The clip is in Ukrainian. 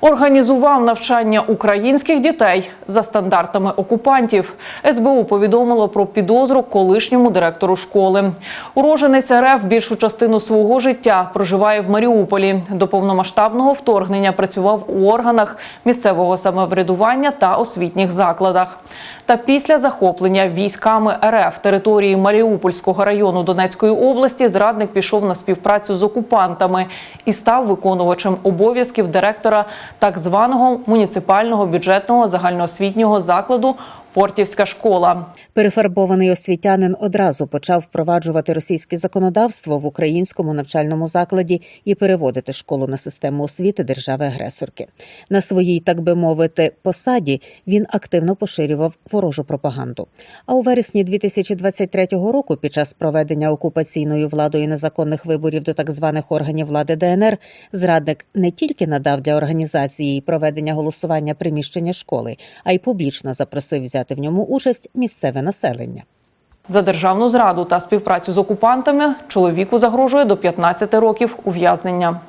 Організував навчання українських дітей за стандартами окупантів. СБУ повідомило про підозру колишньому директору школи. Уроженець РФ більшу частину свого життя проживає в Маріуполі. До повномасштабного вторгнення працював у органах місцевого самоврядування та освітніх закладах. Та після захоплення військами РФ території Маріупольського району Донецької області зрадник пішов на співпрацю з окупантами і став виконувачем обов'язків директора так званого муніципального бюджетного загальноосвітнього закладу Портівська школа. Перефарбований освітянин одразу почав впроваджувати російське законодавство в українському навчальному закладі і переводити школу на систему освіти держави-агресорки. На своїй, так би мовити, посаді він активно поширював ворожу пропаганду. А у вересні 2023 року, під час проведення окупаційною владою незаконних виборів до так званих органів влади ДНР, зрадник не тільки надав для організації проведення голосування приміщення школи, а й публічно запросив взяти в ньому участь місцеве населення. За державну зраду та співпрацю з окупантами чоловіку загрожує до 15 років ув'язнення.